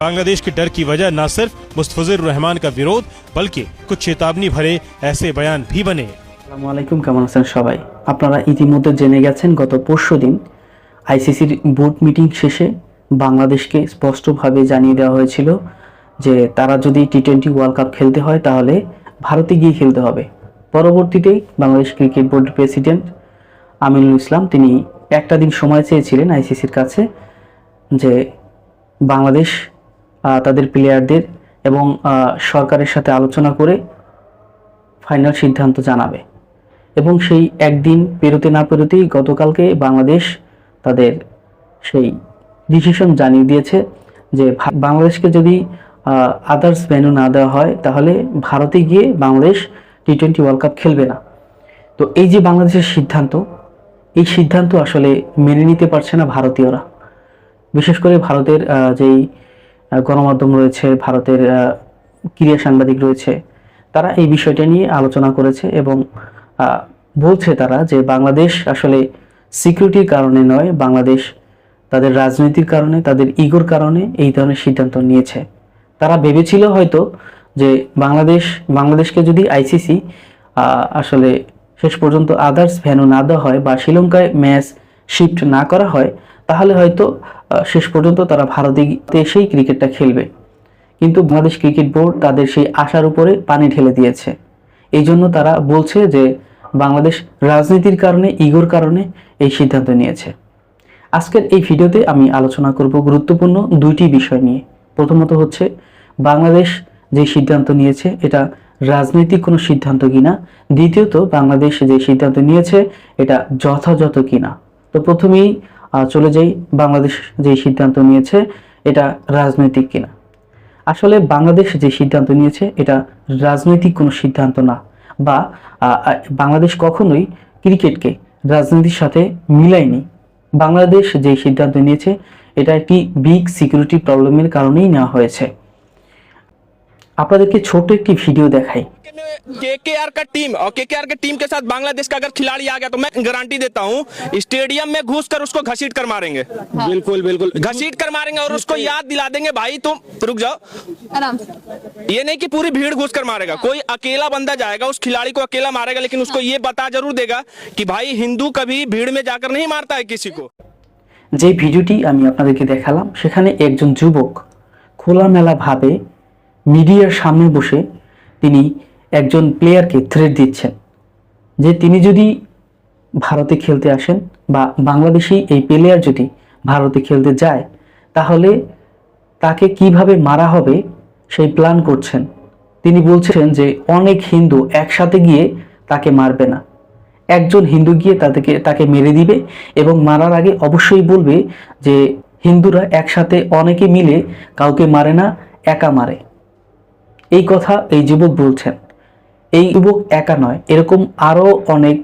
बांग्लादेश के डर की वजह न सिर्फ मुस्तफिजुर रहमान का विरोध बल्कि कुछ चेतावनी भरे ऐसे बयान भी बने আসসালামু আলাইকুম কেমন আছেন সবাই আপনারা ইতিমধ্যে জেনে গেছেন গত পরশু দিন আইসিসির বোর্ড মিটিং শেষে বাংলাদেশকে স্পষ্টভাবে জানিয়ে দেওয়া হয়েছিল যে তারা যদি টি টোয়েন্টি ওয়ার্ল্ড কাপ খেলতে হয় তাহলে ভারতে গিয়ে খেলতে হবে পরবর্তীতে বাংলাদেশ ক্রিকেট বোর্ডের প্রেসিডেন্ট আমিনুল ইসলাম তিনি একটা দিন সময় চেয়েছিলেন আইসিসির কাছে যে বাংলাদেশ আহ, তাদের প্লেয়ারদের এবং সরকারের সাথে আলোচনা করে ফাইনাল সিদ্ধান্ত জানাবে। এবং সেই একদিন পেরোতে না পেরোতেই গতকালকে বাংলাদেশ তাদের সেই ডিসিশন জানিয়ে দিয়েছে যে বাংলাদেশকে যদি আদার্স ভেন্যু না দেওয়া হয়, তাহলে ভারতে গিয়ে Bangladesh T twenty world cup খেলবে না। তো এই যে বাংলাদেশের সিদ্ধান্ত, এই সিদ্ধান্ত আসলে মেনে নিতে পারছে না ভারতীয়রা। বিশেষ করে ভারতের যেই গণমাধ্যম রয়েছে, ভারতের ক্রীড়া সাংবাদিক রয়েছে, তারা এই বিষয়টা নিয়ে আলোচনা করেছে এবং বলছে তারা যে বাংলাদেশ আসলে সিকিউরিটির কারণে নয়, বাংলাদেশ তাদের রাজনীতির কারণে, তাদের ইগোর কারণে এই ধরনের সিদ্ধান্ত নিয়েছে। তারা ভেবেছিল হয়তো যে বাংলাদেশ, বাংলাদেশকে যদি আইসিসি আসলে শেষ পর্যন্ত আদার্স ভ্যানু না দেওয়া হয় বা শ্রীলঙ্কায় ম্যাচ শিফট না করা হয় তাহলে হয়তো শেষ পর্যন্ত তারা ভারতে এসেই ক্রিকেটটা খেলবে। কিন্তু বাংলাদেশ ক্রিকেট বোর্ড তাদের সেই আশার উপরে পানি ঢেলে দিয়েছে। এই জন্য তারা বলছে যে, বাংলাদেশ রাজনীতির কারণে, ইগোর কারণে এই সিদ্ধান্ত নিয়েছে। আজকের এই ভিডিওতে আমি আলোচনা করব গুরুত্বপূর্ণ দুইটি বিষয় নিয়ে। প্রথমত হচ্ছে, বাংলাদেশ যে সিদ্ধান্ত নিয়েছে, এটা রাজনৈতিক কোনো সিদ্ধান্ত কিনা? দ্বিতীয়ত, বাংলাদেশ যে সিদ্ধান্ত নিয়েছে, এটা যথাযথ কিনা? তো প্রথমেই চলে যাই। বাংলাদেশ যে সিদ্ধান্ত নিয়েছে, এটা রাজনৈতিক কিনা? আসলে বাংলাদেশ যে সিদ্ধান্ত নিয়েছে, এটা রাজনৈতিক কোনো সিদ্ধান্ত না। বা বাংলাদেশ কখনোই ক্রিকেটকে রাজনীতির সাথে মিলায়নি। বাংলাদেশ যে সিদ্ধান্ত নিয়েছে, এটা একটি বিগ সিকিউরিটি প্রবলেমের কারণেই নেওয়া হয়েছে। আপনাদেরকে ছোট একটি ভিডিও দেখাই। के के आर का टीम और के के आर के टीम के साथ बांग्लादेश का अगर खिलाड़ी आ गया तो मैं गारंटी देता हूँ स्टेडियम में घुस कर उसको घसीट कर मारेंगे बिल्कुल बिल्कुल घसीट कर मारेंगे और उसको याद दिला देंगे भाई तुम रुक जाओ आराम से ये नहीं कि पूरी भीड़ घुस कर मारेगा कोई अकेला बंदा जाएगा उस खिलाड़ी को अकेला मारेगा लेकिन उसको ये बता जरूर देगा कि भाई हिंदू कभी भीड़ में जाकर नहीं मारता है किसी को যে ভিডিওটি আমি আপনাদেরকে দেখালাম সেখানে একজন যুবক খোলামেলাভাবে মিডিয়ার সামনে বসে তিনি একজন প্লেয়ারকে থ্রেট দিচ্ছেন। যে তিনি যদি ভারতে খেলতে আসেন বা বাংলাদেশি এই প্লেয়ার যদি ভারতে খেলতে যায়, তাহলে তাকে কীভাবে মারা হবে সেই প্ল্যান করছেন। তিনি বলছেন যে অনেক হিন্দু একসাথে গিয়ে তাকে মারবে না। একজন হিন্দু গিয়ে তাদেরকে, তাকে মেরে দিবে এবং মারার আগে অবশ্যই বলবে যে হিন্দুরা একসাথে অনেকে মিলে কাউকে মারে না, একা মারে। এই কথা এই যুবক বলছেন। এই যুবক একা নয়, এরকম আরও অনেক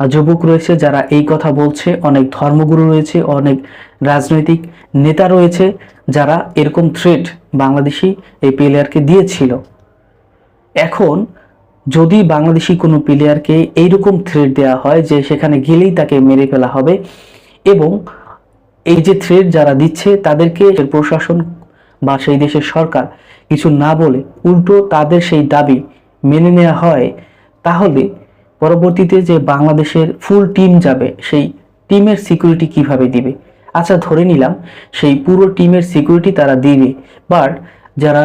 যুবক রয়েছে যারা এই কথা বলছে, অনেক ধর্মগুরু রয়েছে, অনেক রাজনৈতিক নেতা রয়েছে যারা এরকম থ্রেট বাংলাদেশি এই প্লেয়ারকে দিয়েছিল। এখন যদি বাংলাদেশি কোনো প্লেয়ারকে এইরকম থ্রেট দেওয়া হয় যে সেখানে গেলেই তাকে মেরে ফেলা হবে এবং এই যে থ্রেট যারা দিচ্ছে তাদেরকে প্রশাসন বা সেই দেশের সরকার কিছু না বলে, উল্টো তাদের সেই দাবি মেনে নেওয়া হয়, তাহলে পরবর্তীতে যে বাংলাদেশের ফুল টিম যাবে, সেই টিমের সিকিউরিটি কীভাবে দিবে? আচ্ছা ধরে নিলাম সেই পুরো টিমের সিকিউরিটি তারা দিবে বাট যারা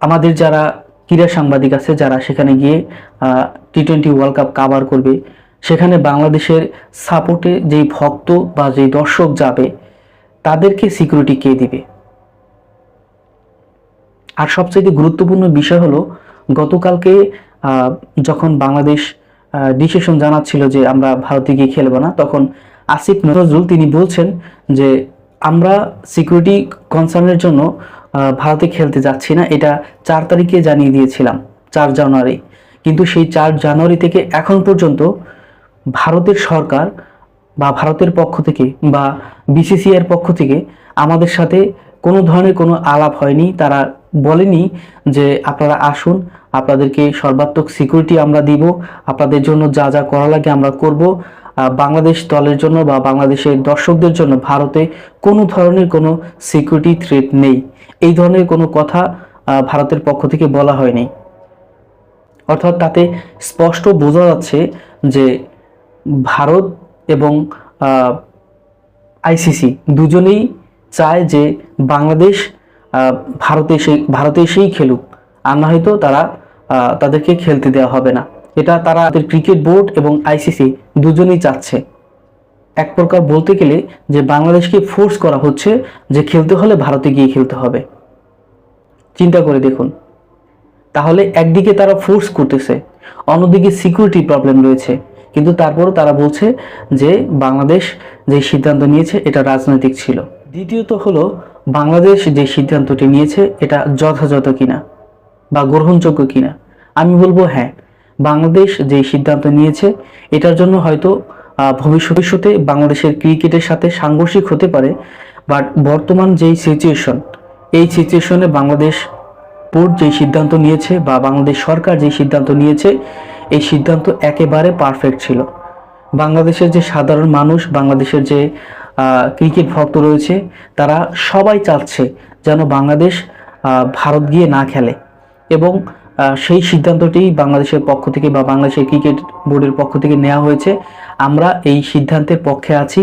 আমাদের যারা ক্রীড়া সাংবাদিক আছে, যারা সেখানে গিয়ে T twenty world cup cover করবে, সেখানে বাংলাদেশের সাপোর্টে যেই ভক্ত বা যেই দর্শক যাবে, তাদেরকে সিকিউরিটি কে দিবে? আর সবচেয়ে গুরুত্বপূর্ণ বিষয় হলো, গতকালকে যখন বাংলাদেশ ডিসিশন জানাচ্ছিল যে আমরা ভারতে গিয়ে খেলব না, তখন আসিফ নজরুল তিনি বলছেন যে, আমরা সিকিউরিটি কনসার্নের জন্য ভারতে খেলতে যাচ্ছি না, এটা চার তারিখে জানিয়ে দিয়েছিলাম, চার জানুয়ারি। কিন্তু সেই চার জানুয়ারি থেকে এখন পর্যন্ত ভারতের সরকার বা ভারতের পক্ষ থেকে বা বিসিসিআইয়ের পক্ষ থেকে আমাদের সাথে কোনো ধরনের কোনো আলাপ হয়নি, তারা বলেনি যে আপনারা আসুন, আপনাদেরকে সর্বাত্মক সিকিউরিটি আমরা দিব, আপনাদের জন্য যা যা করা লাগে আমরা করব। বাংলাদেশ দলের জন্য বা বাংলাদেশের দর্শকদের জন্য ভারতে কোনো ধরনের কোনো সিকিউরিটি থ্রেট নেই। এই ধরনের কোনো কথা ভারতের পক্ষ থেকে বলা হয়নি। অর্থাৎ তাতে স্পষ্ট বোঝা যাচ্ছে যে ভারত এবং আইসিসি দুজনেই চায় যে বাংলাদেশ ভারতে এসে ভারতে এসেই খেলুক, আর না হয়তো তারা তাদেরকে খেলতে দেওয়া হবে না। এটা তারা ক্রিকেট বোর্ড এবং আইসিসি দুজনেই চাচ্ছে। এক প্রকার বলতে গেলে যে বাংলাদেশকে ফোর্স করা হচ্ছে যে খেলতে হলে ভারতে গিয়ে খেলতে হবে। চিন্তা করে দেখুন। তাহলে একদিকে তারা ফোর্স করতেছে, অন্যদিকে সিকিউরিটি প্রবলেম রয়েছে। কিন্তু তারপরও তারা বলছে যে বাংলাদেশ যে সিদ্ধান্ত নিয়েছে, এটা রাজনৈতিক ছিল। দ্বিতীয়ত হলো বাংলাদেশ যে সিদ্ধান্তটি নিয়েছে, এটা যথাযথ কিনা বা গ্রহণযোগ্য কিনা? আমি বলব হ্যাঁ বাংলাদেশ যে সিদ্ধান্ত নিয়েছে, এটার জন্য হয়তো ভবিষ্যতে বাংলাদেশের ক্রিকেটের সাথে সাংঘর্ষিক হতে পারে বাট বর্তমান যেই সিচুয়েশন এই সিচুয়েশনে বাংলাদেশ বোর্ড যে সিদ্ধান্ত নিয়েছে বা বাংলাদেশ সরকার যে সিদ্ধান্ত নিয়েছে, এই সিদ্ধান্ত একেবারে পারফেক্ট ছিল। বাংলাদেশের যে সাধারণ মানুষ, বাংলাদেশের যে ক্রিকেট ভক্ত রয়েছে, তারা সবাই চাচ্ছে যেন বাংলাদেশ ভারত গিয়ে না খেলে। এবং সেই সিদ্ধান্তটি বাংলাদেশের পক্ষ থেকে বা বাংলাদেশের ক্রিকেট বোর্ডের পক্ষ থেকে নেওয়া হয়েছে। আমরা এই সিদ্ধান্তের পক্ষে আছি।